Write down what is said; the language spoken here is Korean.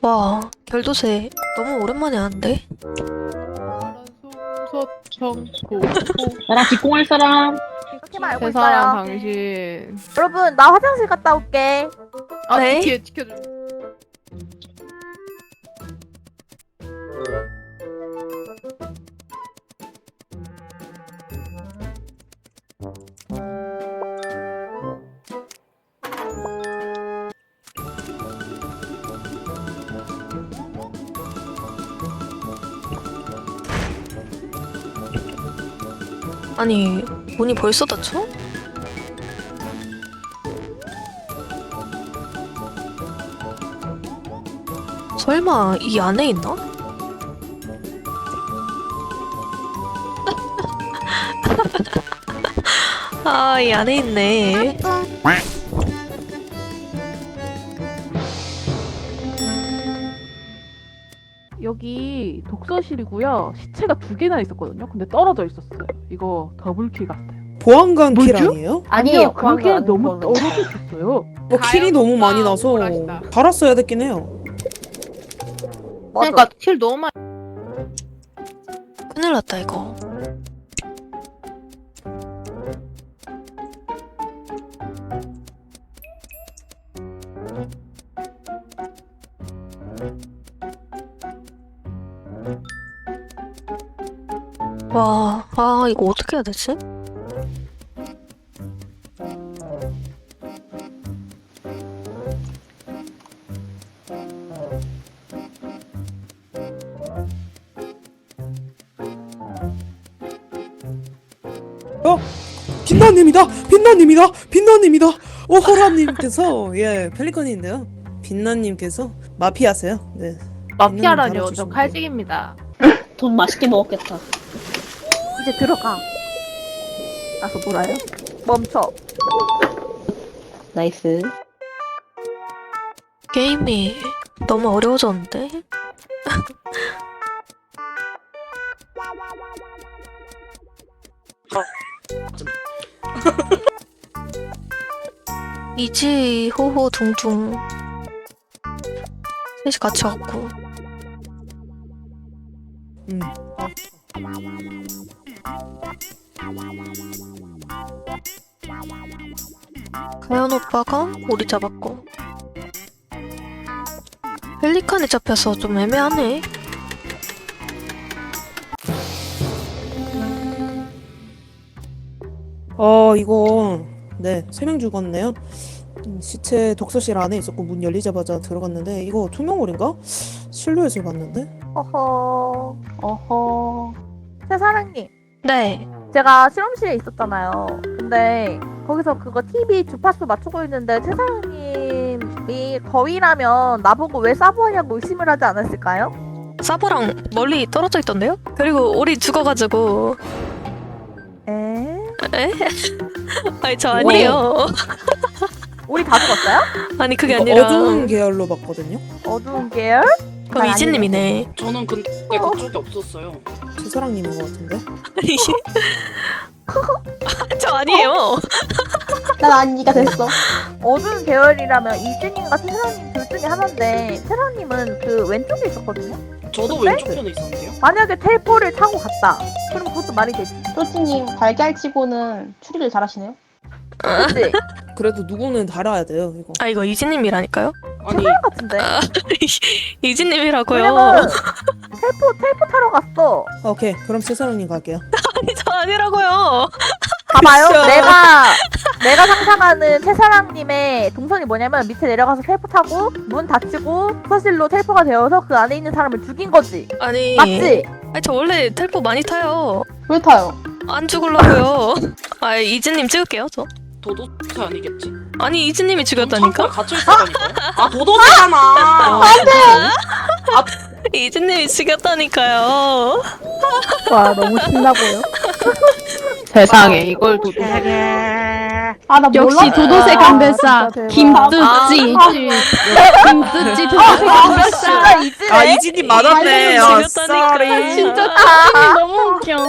와, 별도새 너무 오랜만에 하는데? 나랑 뒷공할 사람 알고 세상한 있어요. 당신 여러분 나 화장실 갔다 올게. 아 네. 지켜 지켜줘 아니, 문이 벌써 닫혀? 설마 이 안에 있나? 아, 이 안에 있네. 여기 독서실이고요. 시체가 두 개나 있었거든요. 근데 떨어져 있었어요. 이거 더블킬 같아요. 보안관 킬 뭐죠? 아니에요? 아니에요. 그게 너무 떨어져 있었어요. 뭐 킬이 너무 많이 나서 억울하시다. 달았어야 됐긴 해요. 그러니까 킬 너무 많이 큰일 났다, 이거. 와, 아, 이거 어떻게 해야 되지? 빛나님이다! 빛나님이다! 빛나님이다! 오호라님께서 예 펠리컨인데요. 빛나님께서 마피아세요. 네. 마피아라뇨 저. 칼직입니다 돈 맛있게 먹었겠다 이제 들어가. 나서 놀아요? 멈춰. 나이스 게임이 너무 어려워졌는데? 이지 호호 둥둥 셋이 같이 왔고 음. 가연 오빠가 우리 잡았고 펠리칸이 잡혀서 좀 애매하네 어 이거 네 세 명 죽었네요. 음, 시체 독서실 안에 있었고 문 열리자마자 들어갔는데 이거 투명홀인가? 실루엣을 봤는데 어허. 어허. 최사랑님. 네 제가 실험실에 있었잖아요. 근데 거기서 그거 TV 주파수 맞추고 있는데 최사랑님이 거위라면 나보고 왜 사보하냐고 의심을 하지 않았을까요? 사보랑 멀리 떨어져 있던데요? 그리고 우리 죽어가지고 에? 에? 아니 저 아니에요 우리 다 죽었어요? 아니 그게 아니라 어두운 계열로 봤거든요. 어두운 계열? 그럼 이진님이네 저는 근데 그쪽에 없었어요. 최사랑님인 것 같은데. 아니 저 아니에요 난 아니가 됐어 어두운 계열이라면 이진님과 최사랑님 둘 중에 하나인데 최사랑님은 그 왼쪽에 있었거든요? 저도 근데? 왼쪽 편에 있었는데요. 만약에 텔포를 타고 갔다. 그럼 그것도 말이 되지. 또치님 달걀치고는 추리를 잘하시네요 그치? 그래도 누구는 달아야 돼요 이거. 아 이거 이진님이라니까요? 아니 최사랑 같은데? 이진님이라고요 왜냐면 텔포 텔포 타러 갔어. 아, 오케이 그럼 최사랑님 갈게요. 아니 저 아니라고요 봐봐요. 진짜. 내가 내가 상상하는 최사랑님의 동선이 뭐냐면 밑에 내려가서 텔포 타고 문 닫히고 서실로 텔포가 되어서 그 안에 있는 사람을 죽인 거지. 아니 맞지? 아니 저 원래 텔포 많이 타요 왜 타요? 안 죽으려고요 아 이진님 찍을게요 저 도도새 아니겠지? 아니 이진님이 창고에 죽였다니까 갇혀 있었다니까요. 아 도도새잖아. 이진님이 죽였다니까요 와 너무 신나 보여. 세상에 이걸 도 아나 역시 도도새 강별사 김뚜찌 김뚜찌 도도새 강별사 아. 아 이진님 맞았네. 아, 죽였다니까. sorry. 진짜 아, 너무 웃겨